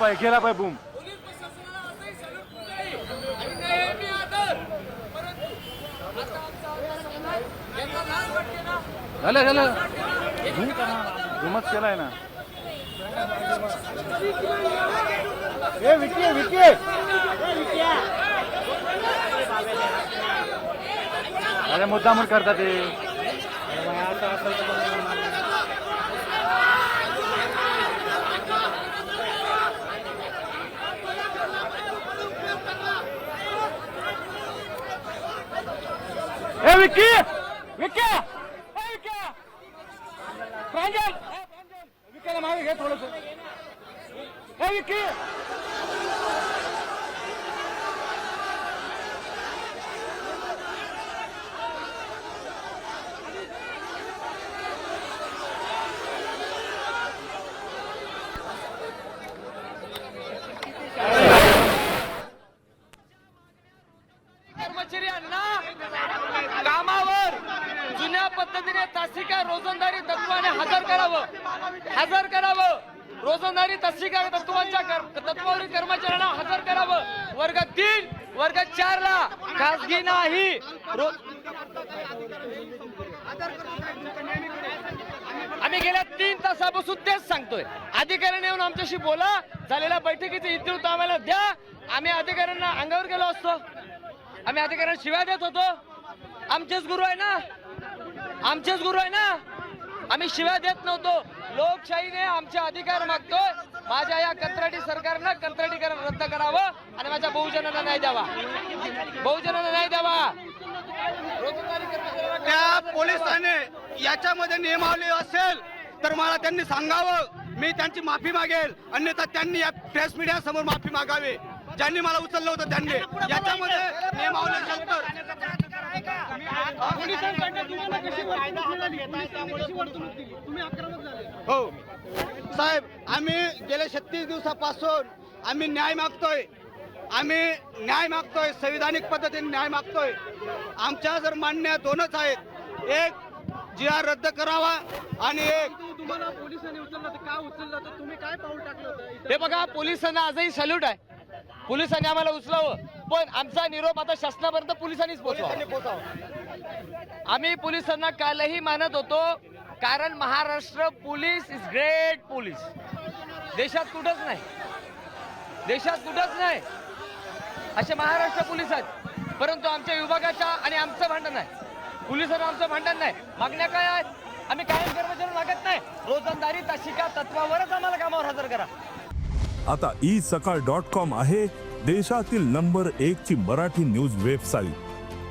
बाई गेला पाय बूम पोलीस प्रशासनाला आजही सॅल्यूट मुंबई आणि नेहमी आदर. परंतु आता आमचा आदर समजाय यांना लाज वाटते ना. झालं झालं. बूमच केलाय ना. ए विकी विकी. अरे मुद्दामून करतात ते. विकी! विकी ए विकी प्रांजल! ए, प्रांजल! विकीला मागे घे थोडस. ए विकी कर्मचाऱ्यांना कामावर जुन्या पद्धतीने तासिका रोजंदारी तत्वाने हजर करावं. हजर करावं. रोजंदारी तासिका तत्वांच्या तत्वावरील कर्मचाऱ्यांना हजर करावं. वर्ग तीन वर्ग चार ला खासगी नाही. आम्ही गेल्या तीन तासापासून तेच सांगतोय. अधिकाऱ्यांनी येऊन आमच्याशी बोला. झालेल्या बैठकीचे इतिवृत्त आम्हाला द्या. आम्ही अधिकाऱ्यांना अंगावर गेलो असतो. आम्ही अधिकाऱ्यांना शिव्या देत होतो. आमचेच गुरु आहे ना? आमचेच गुरु आहे ना? आम्ही शिव्या देत नव्हतो. लोकशाहीने आमचे अधिकार मागतोय. माझ्या या कंत्राटी सरकारनं कंत्राटीकरण रद्द करावं आणि माझ्या बहुजनांना नाही द्यावा. बहुजनांना नाही द्यावा. त्या पोलिसाने याच्यामध्ये नियमावली असेल तर मला त्यांनी सांगावं. मी त्यांची माफी मागेल. अन्यथा त्यांनी या प्रेस मीडिया समोर माफी मागावी. ज्यांनी मला उचललं होतं त्यांनी. याच्यामध्ये नियमावली असेल तर हो. साहेब आम्ही गेल्या छत्तीस दिवसापासून आम्ही न्याय मागतोय. आम्ही न्याय मागतोय संविधानिक पद्धतीने न्याय मागतोय. आमच्या जर मान्य दोनच आहेत एक जी आर रद्द करावा आणि एक तुम्हाला पोलिसांनी उचललं तर का उचललं? तर तुम्ही काय पाऊल टाकलं? हे बघा पोलिसांना आजही सल्यूट आहे. पोलिसांनी आम्हाला उचलावं. पण आमचा निरोप आता शासनापर्यंत पोलिसांनीच पोहोचवा आम्ही पोलिसांना कालही मानत होतो कारण Maharashtra police is great police. देशात कुठंच नाही. देशात कुठंच नाही. असे महाराष्ट्र पोलीस आहेत. परंतु आमच्या विभागाच्या आणि आमचं भांडण आहे. पोलिसांना आमचं भांडण नाही. मागण्या काय आहेत? आम्ही कायम कर्मचारी मागत नाही. रोजंदारी ताशिका तत्वावरच आम्हाला कामावर हजर करा. आता ई सकाळ डॉट कॉम आहे देशातील नंबर एक ची मराठी न्यूज वेबसाईट.